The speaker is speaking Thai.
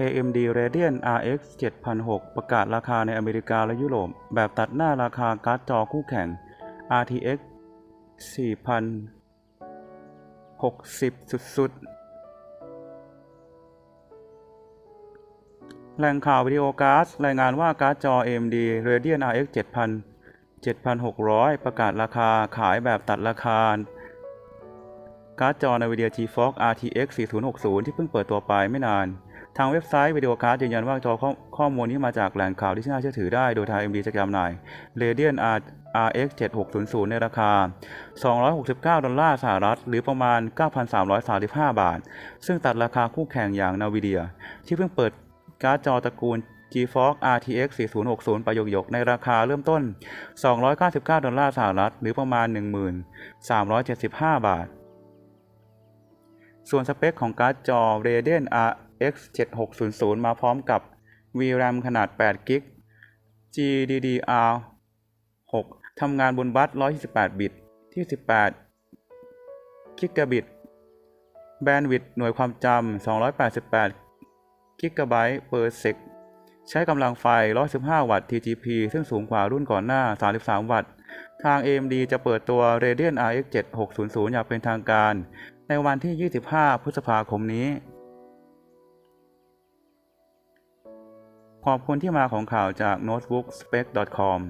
AMD Radeon RX 7006 ประกาศราคาในอเมริกาและยุโรป แบบตัดหน้าราคาการ์ดจอคู่แข่ง RTX 4060 สุดๆ แหล่งข่าววิดีโอการ์ดรายงานว่าการ์ดจอ AMD Radeon RX 7000 7600 ประกาศราคาขายแบบตัดราคาการ์ดจอ NVIDIA GeForce RTX 4060 ที่เพิ่งเปิดตัวไปไม่นาน ทางเว็บไซต์วิดีโอการ์ดยืนยันว่าจอข้อข้อมูลนี้มาจากแหล่งข่าวที่น่าเชื่อถือได้ โดยทาง AMD จะจำหน่าย Radeon R RX 7600 ในราคา 269 ดอลลาร์สหรัฐ หรือประมาณ 9,335 บาท ซึ่งตัดราคาคู่แข่งอย่าง NVIDIA ที่เพิ่งเปิดการ์ดจอตระกูล GeForce RTX 4060 ไปหยกๆในราคาเริ่มต้น 299 ดอลลาร์สหรัฐ หรือประมาณ 1375 บาท ส่วนสเปคของการ์ดจอ Radeon R X7600 มาพร้อมกับ VRAM ขนาด8 g b GDDR 6 ทำงานบนบัส 128 บิต ที่ 18 กิกะบิต แบนด์วิดต์หน่วยความจำ 288 กิกะไบต์ per sec ใช้กำลังไฟ 115 วัตต์ TGP ซึ่งสูงกว่ารุ่นก่อนหน้า 33 วัตต์ ทาง AMD จะเปิดตัว Radeon RX 7600 อย่างเป็นทางการ ในวันที่ 25 พฤษภาคมนี้ ขอบคุณที่มาของข่าวจาก notebookspec.com